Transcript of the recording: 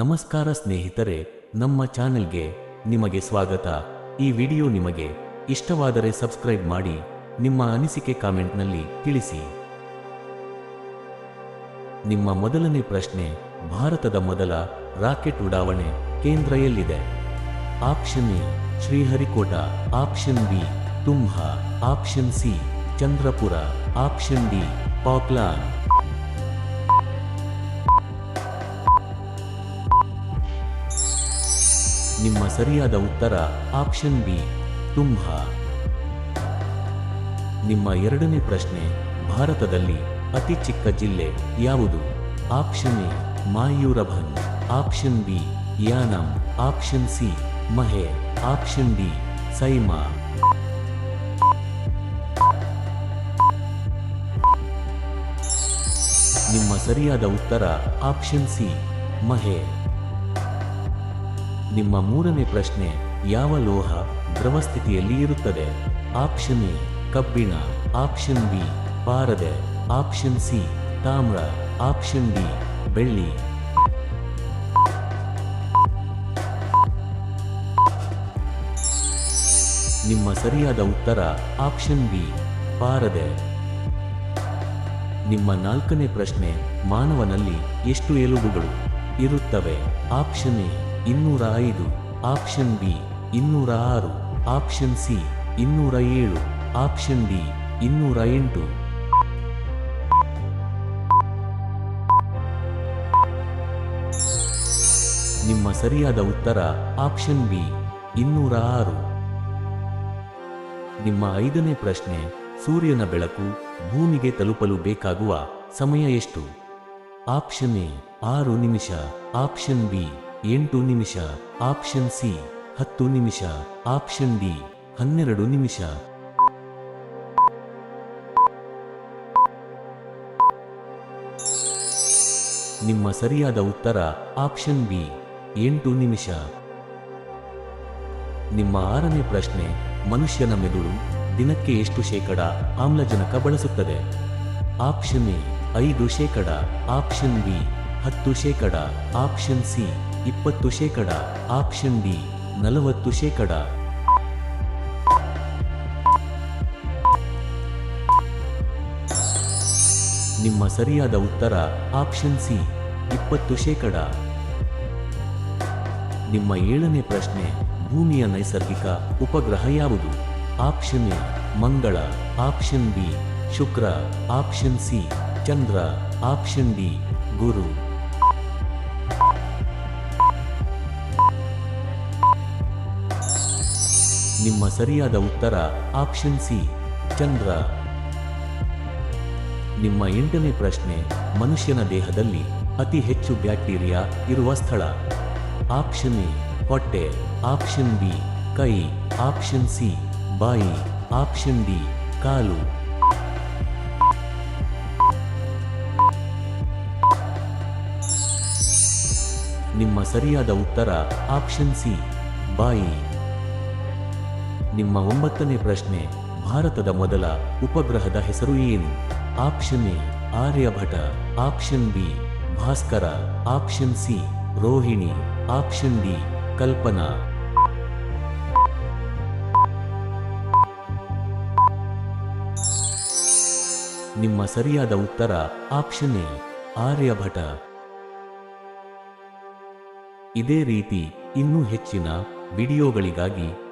ನಮಸ್ಕಾರ ಸ್ನೇಹಿತರೆ, ನಮ್ಮ ಚಾನೆಲ್ಗೆ ನಿಮಗೆ ಸ್ವಾಗತ. ಈ ವಿಡಿಯೋ ನಿಮಗೆ ಇಷ್ಟವಾದರೆ ಸಬ್ಸ್ಕ್ರೈಬ್ ಮಾಡಿ, ನಿಮ್ಮ ಅನಿಸಿಕೆ ಕಾಮೆಂಟ್ನಲ್ಲಿ ತಿಳಿಸಿ. ನಿಮ್ಮ ಮೊದಲನೇ ಪ್ರಶ್ನೆ, ಭಾರತದ ಮೊದಲ ರಾಕೆಟ್ ಉಡಾವಣೆ ಕೇಂದ್ರ ಎಲ್ಲಿದೆ? Option A, Sriharikota, option B Thumba option C, Chandrapur, option D ಪಾಕ್ಲಾನ್ ನಿಮ್ಮ ಸರಿಯಾದ ಉತ್ತರ ಆಪ್ಷನ್ ಬಿ ತುಂಭಾ ನಿಮ್ಮ ಎರಡನೇ ಪ್ರಶ್ನೆ, ಭಾರತದಲ್ಲಿ ಅತಿ ಚಿಕ್ಕ ಜಿಲ್ಲೆ ಯಾವುದು? Option A, Mayurbhanj. Option B, Yanam. Option C, Mahe. Option D, SIIMA. ನಿಮ್ಮ ಸರಿಯಾದ ಉತ್ತರ ಆಪ್ಷನ್ ಸಿ, ಮಹೆ. ನಿಮ್ಮ ಮೂರನೇ ಪ್ರಶ್ನೆ, ಯಾವ ಲೋಹ ದ್ರವ ಸ್ಥಿತಿಯಲ್ಲಿ ಇರುತ್ತದೆ? ಆಪ್ಷನ್ ಎ ಕಬ್ಬಿಣ. ಆಪ್ಷನ್ ಬಿ ಪಾರದೆ. ಆಪ್ಷನ್ ಸಿ ತಾಮ್ರ. ಆಪ್ಷನ್ ಡಿ ಬೆಳ್ಳಿ. ನಿಮ್ಮ ಸರಿಯಾದ ಉತ್ತರ ಆಪ್ಷನ್ ಬಿ ಪಾರದೆ. ನಿಮ್ಮ ನಾಲ್ಕನೇ ಪ್ರಶ್ನೆ, ಮಾನವನಲ್ಲಿ ಎಷ್ಟು ಎಲುಬುಗಳು ಇರುತ್ತವೆ? ಆಪ್ಷನ್ ಎ ಇನ್ನೂರ ಐದು ಆಪ್ಷನ್ ಬಿ ಇನ್ನೂರ ಆರು ಆಪ್ಷನ್ ಸಿ ಇನ್ನೂರ ಏಳು ಆಪ್ಷನ್ ಡಿ ಇನ್ನೂರ ಎಂಟು ನಿಮ್ಮ ಸರಿಯಾದ ಉತ್ತರ ಆಪ್ಷನ್ ಬಿ ಇನ್ನೂರ ಆರು ನಿಮ್ಮ ಐದನೇ ಪ್ರಶ್ನೆ, ಸೂರ್ಯನ ಬೆಳಕು ಭೂಮಿಗೆ ತಲುಪಲು ಬೇಕಾಗುವ ಸಮಯ ಎಷ್ಟು? ಆಪ್ಷನ್ ಎ ಆರು ನಿಮಿಷ ಆಪ್ಷನ್ ಬಿ ಎಂಟು ನಿಮಿಷ, ಆಪ್ಷನ್ ಸಿ, ಹತ್ತು ನಿಮಿಷ, ಆಪ್ಷನ್ ಡಿ, ಹನ್ನೆರಡು ನಿಮಿಷ. ನಿಮ್ಮ ಸರಿಯಾದ ಉತ್ತರ, ಆಪ್ಷನ್ ಬಿ, ಎಂಟು ನಿಮಿಷ. ನಿಮ್ಮ ಆರನೇ ಪ್ರಶ್ನೆ, ಮನುಷ್ಯನ ಮೆದುಳು, ದಿನಕ್ಕೆ ಎಷ್ಟು ಶೇಕಡ ಆಮ್ಲಜನಕ ಬಳಸುತ್ತದೆ? ಆಪ್ಷನ್ ಎ, ಐದು ಶೇಕಡ, ಆಪ್ಷನ್ ಬಿ, ಹತ್ತು ಶೇಕಡ, ಆಪ್ಷನ್ ಸಿ ಇಪ್ಪತ್ತು ಶೇಕಡ, ಆಪ್ಷನ್ ಡಿ, ನಲವತ್ತು ಶೇಕಡ. ನಿಮ್ಮ ಸರಿಯಾದ ಉತ್ತರ, ಆಪ್ಷನ್ ಸಿ, ಇಪ್ಪತ್ತು ಶೇಕಡ. ನಿಮ್ಮ ಏಳನೇ ಪ್ರಶ್ನೆ, ಭೂಮಿಯ ನೈಸರ್ಗಿಕ ಉಪಗ್ರಹ ಯಾವುದು? ಆಪ್ಷನ್ ಎ, ಮಂಗಳ. ಆಪ್ಷನ್ ಬಿ, ಶುಕ್ರ. ಆಪ್ಷನ್ ಸಿ, ಚಂದ್ರ. ಆಪ್ಷನ್ ಡಿ, ಗುರು. ನಿಮ್ಮ ಸರಿಯಾದ ಉತ್ತರ ಆಪ್ಷನ್ ಸಿ, ಚಂದ್ರ. ನಿಮ್ಮ ಎಂಟನೇ ಪ್ರಶ್ನೆ, ಮನುಷ್ಯನ ದೇಹದಲ್ಲಿ ಅತಿ ಹೆಚ್ಚು ಬ್ಯಾಕ್ಟೀರಿಯಾ ಇರುವ ಸ್ಥಳ. ಆಪ್ಷನ್ ಎ, ಹೊಟ್ಟೆ. ಆಪ್ಷನ್ ಬಿ, ಕೈ. ಆಪ್ಷನ್ ಸಿ, ಬಾಯಿ. ಆಪ್ಷನ್ ಡಿ, ಕಾಲು. ನಿಮ್ಮ ಸರಿಯಾದ ಉತ್ತರ ಆಪ್ಷನ್ ಸಿ, ಬಾಯಿ. ನಿಮ್ಮ ಒಂಬತ್ತನೇ ಪ್ರಶ್ನೆ, ಭಾರತದ ಮೊದಲ ಉಪಗ್ರಹದ ಹೆಸರು ಏನು? Option A Aryabhata option B, Bhaskara, option C, Rohini, option D, Kalpana. ನಿಮ್ಮ ಸರಿಯಾದ ಉತ್ತರ, ಆಪ್ಷನ್ ಎ ಆರ್ಯಭಟ ಇದೇ ರೀತಿ ಇನ್ನೂ ಹೆಚ್ಚಿನ ವಿಡಿಯೋಗಳಿಗಾಗಿ